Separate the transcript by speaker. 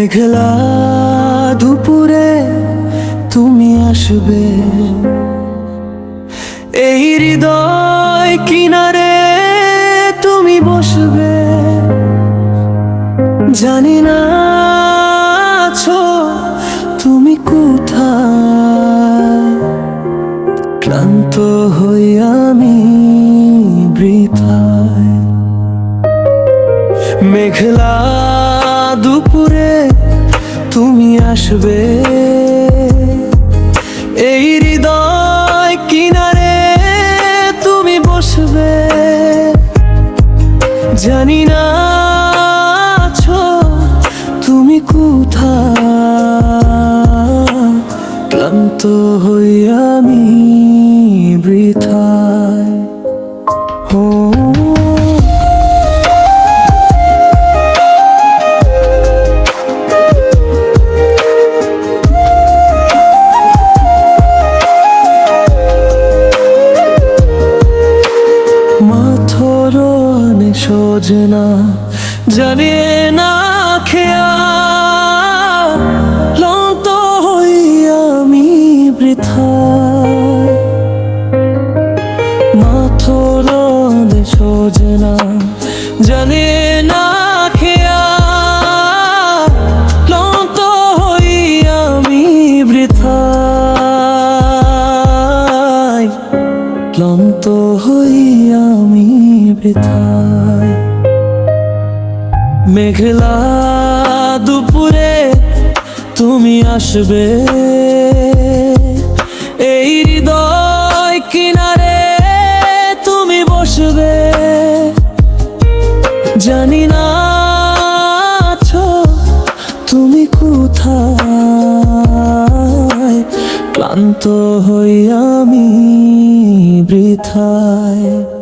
Speaker 1: মেঘলা দুপুরে তুমি আসবে। এই হৃদয় কিনারে তুমি বসবে। জানি না আছো তুমি কোথায়। ক্লান্ত হই আমি বৃথায়। মেঘলা দুপুরে তুমি আসবে। এই হৃদয় কিনারে তুমি বসবে। জানি না তুমি কোথায়? ক্লান্ত হই আমি বৃথায়। সজনা জানি না খেয়া লন্ত হই আমি বৃথা। মাথর সজনা ক্লান্ত হই আমি বৃথায়। মেঘলা দুপুরে তুমি আসবে। এই হৃদয় কিনারে তুমি বসবে। জানি না তুমি কোথায়? ক্লান্ত হই আমি বৃথায়।